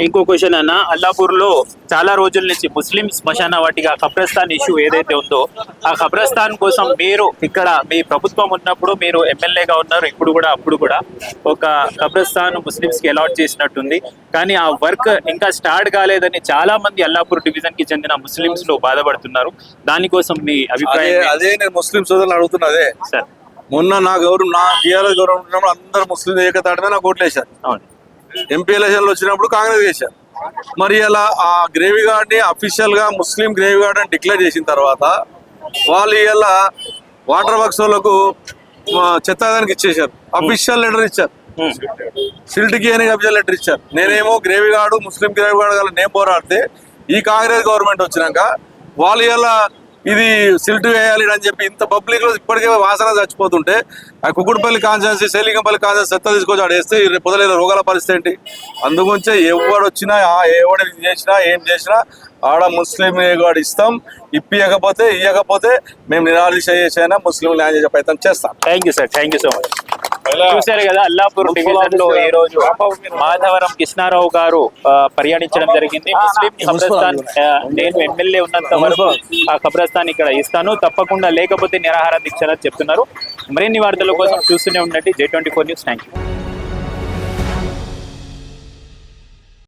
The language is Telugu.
ఇంకో క్వశ్చన్ అన్న అల్లాపూర్లో చాలా రోజుల నుంచి ముస్లిం శ్మశాన వాటిగా ఖబ్రస్థాన్ ఇష్యూ ఏదైతే ఉందో ఆ ఖబ్రస్థాన్ కోసం మీరు ఇక్కడ మీ ప్రభుత్వం ఉన్నప్పుడు మీరు ఎమ్మెల్యేగా ఉన్నారు ఇప్పుడు కూడా అప్పుడు కూడా ఒక ఖబ్రస్థాన్ ముస్లిమ్స్కి అలాట్ చేసినట్టుంది. కానీ ఆ వర్క్ ఇంకా స్టార్ట్ కాలేదని చాలా మంది అల్లాపూర్ డివిజన్కి చెందిన ముస్లిమ్స్లో బాధపడుతున్నారు. దానికోసం మీ అభిప్రాయం? అదే నేను ముస్లిం సోదరులు అడుగుతున్నా అదే. సార్. మొన్న నా గౌరవం నా టీఆర్ఎస్ గౌరవం ఉన్నప్పుడు అందరు ముస్లిం ఏకతాటి మీద నాకు ఓట్లేశారు. అవును. ఎంపీ ఎలక్షన్లు వచ్చినప్పుడు కాంగ్రెస్ చేశారు. మరి అలా ఆ గ్రేవీ గార్డ్ని అఫీషియల్గా ముస్లిం గ్రేవీ గార్డ్ అని డిక్లేర్ చేసిన తర్వాత వాళ్ళు ఇలా వాటర్ బాక్స్ వాళ్ళకు ఆ, చెత్తదానికి ఇచ్చేశారు. అఫీషియల్ లెటర్ ఇచ్చారు. సిల్ట్కి అని అఫీషియల్ లెటర్ ఇచ్చారు. నేనేమో గ్రేవీ గార్డు ముస్లిం గ్రేవీ గార్డు గల నేను పోరాడితే ఈ కాంగ్రెస్ గవర్నమెంట్ వచ్చినాక వాళ్ళు ఇలా ఇది సిల్ట్ వేయాలి అని చెప్పి ఇంత పబ్లిక్లో ఇప్పటికే వాసన చచ్చిపోతుంటే ఆ కుకుడుపల్లి కాన్సెన్సీ సేలింగపల్లి కాన్స్టెన్సీ చెత్త తీసుకొచ్చి ఆడ వేస్తే రేపు రోగాల పరిస్థితి ఏంటి? అందుగురించే ఎవడు వచ్చినా ఆ ఎవడు చేసినా ఏం చేసినా ఆడ ముస్లిం వాడు ఇస్తాం ఇప్పియకపోతే ఇయ్యకపోతే మేము నిరాదీశ చేసైనా ముస్లింలు న్యాయం చేసే ప్రయత్నం చేస్తాం. Thank you sir thank you so much చూశారు కదా అల్లాపూర్ డివిజన్లో ఈ రోజు మాధవరం కృష్ణారావు గారు పర్యటించడం జరిగింది. ముస్లిం ఖబ్రస్థాన్ ఆ, నేను ఎమ్మెల్యే ఉన్నంత వరకు ఆ ఖబ్రస్థాన్ ఇక్కడ ఇస్తాను. తప్పకుండా లేకపోతే నిరాహార దీక్ష చెప్తున్నారు. మరిన్ని వార్తల కోసం చూస్తూనే ఉండండి. J twenty four news thank you